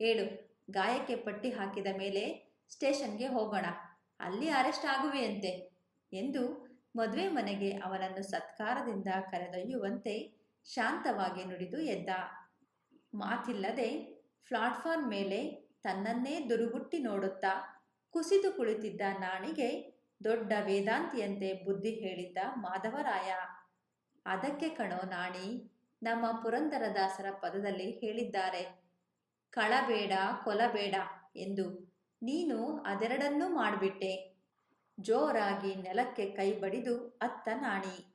ಹೇಳು ಗಾಯಕ್ಕೆ ಪಟ್ಟಿ ಹಾಕಿದ ಮೇಲೆ ಸ್ಟೇಷನ್ಗೆ ಹೋಗೋಣ. ಅಲ್ಲಿ ಅರೆಸ್ಟ್ ಆಗುವೆಯಂತೆ ಎಂದು ಮದುವೆ ಮನೆಗೆ ಅವನನ್ನು ಸತ್ಕಾರದಿಂದ ಕರೆದೊಯ್ಯುವಂತೆ ಶಾಂತವಾಗಿ ನುಡಿದು ಎದ್ದ. ಮಾತಿಲ್ಲದೆ ಪ್ಲಾಟ್ಫಾರ್ಮ್ ಮೇಲೆ ತನ್ನನ್ನೇ ದುರುಗುಟ್ಟಿ ನೋಡುತ್ತಾ ಕುಸಿದು ಕುಳಿತಿದ್ದ ನಾಣಿಗೆ ದೊಡ್ಡ ವೇದಾಂತಿಯಂತೆ ಬುದ್ಧಿ ಹೇಳಿದ್ದ ಮಾಧವರಾಯ. ಅದಕ್ಕೆ ಕಣೋ ನಾಣಿ, ನಮ್ಮ ಪುರಂದರದಾಸರ ಪದದಲ್ಲಿ ಹೇಳಿದ್ದಾರೆ. ಕಳಬೇಡ, ಕೊಲಬೇಡ ಎಂದು ನೀನು ಅದೆರಡನ್ನೂ ಮಾಡಿಬಿಟ್ಟೆ. ಜೋರಾಗಿ ನೆಲಕ್ಕೆ ಕೈ ಬಡಿದು ಅತ್ತ ನಾಣಿ.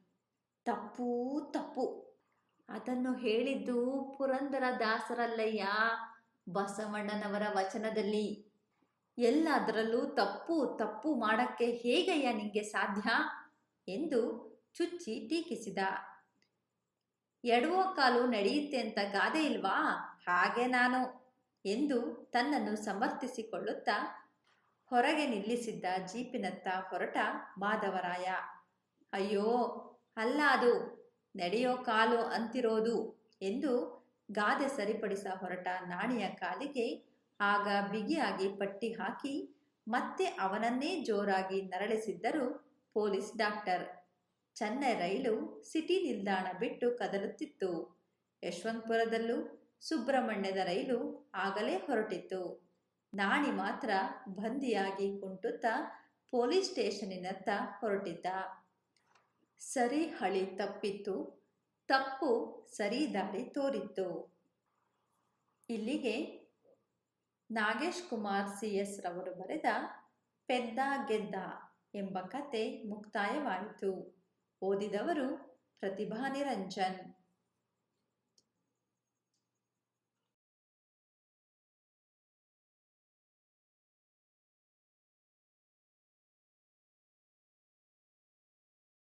ತಪ್ಪೂ ತಪ್ಪು. ಅದನ್ನು ಹೇಳಿದ್ದು ಪುರಂದರ ದಾಸರಲ್ಲಯ್ಯ, ಬಸವಣ್ಣನವರ ವಚನದಲ್ಲಿ. ಎಲ್ಲದರಲ್ಲೂ ತಪ್ಪು ತಪ್ಪು ಮಾಡಕ್ಕೆ ಹೇಗಯ್ಯ ನಿಂಗೆ ಸಾಧ್ಯ? ಎಂದು ಚುಚ್ಚಿ ಟೀಕಿಸಿದ. ಎಡವೋ ಕಾಲು ನಡೆಯುತ್ತೆ ಅಂತ ಗಾದೆ ಇಲ್ವಾ? ಹಾಗೆ ನಾನು. ಎಂದು ತನ್ನನ್ನು ಸಮರ್ಥಿಸಿಕೊಳ್ಳುತ್ತಾ ಹೊರಗೆ ನಿಲ್ಲಿಸಿದ್ದ ಜೀಪಿನತ್ತ ಹೊರಟ ಮಾಧವರಾಯ. ಅಯ್ಯೋ, ಅಲ್ಲ ಅದು, ನಡೆಯೋ ಕಾಲು ಅಂತಿರೋದು ಎಂದು ಗಾದೆ ಸರಿಪಡಿಸ ಹೊರಟ ನಾಣಿಯ ಕಾಲಿಗೆ ಆಗ ಬಿಗಿಯಾಗಿ ಪಟ್ಟಿ ಹಾಕಿ ಮತ್ತೆ ಅವನನ್ನೇ ಜೋರಾಗಿ ನರಳಿಸಿದ್ದರು police doctor. Chennai rail city ನಿಲ್ದಾಣ ಬಿಟ್ಟು ಕದಲುತ್ತಿತ್ತು. ಯಶವಂತಪುರದಲ್ಲೂ ಸುಬ್ರಹ್ಮಣ್ಯದ ರೈಲು ಆಗಲೇ ಹೊರಟಿತ್ತು. ನಾಣಿ ಮಾತ್ರ ಬಂದಿಯಾಗಿ ಕುಂಟುತ್ತಾ ಪೊಲೀಸ್ ಸ್ಟೇಷನಿನತ್ತ ಹೊರಟಿದ್ದ. ಸರಿ ಹಳಿ ತಪ್ಪಿತ್ತು, ತಪ್ಪು ಸರಿ ದಾರಿ ತೋರಿತ್ತು. ಇಲ್ಲಿಗೆ ನಾಗೇಶ್ ಕುಮಾರ್ ಸಿ ಎಸ್ ರವರು ಬರೆದ ಪೆದ್ದ ಗೆದ್ದ ಎಂಬ ಕತೆ ಮುಕ್ತಾಯವಾಯಿತು. ಓದಿದವರು ಪ್ರತಿಭಾ ನಿರಂಜನ್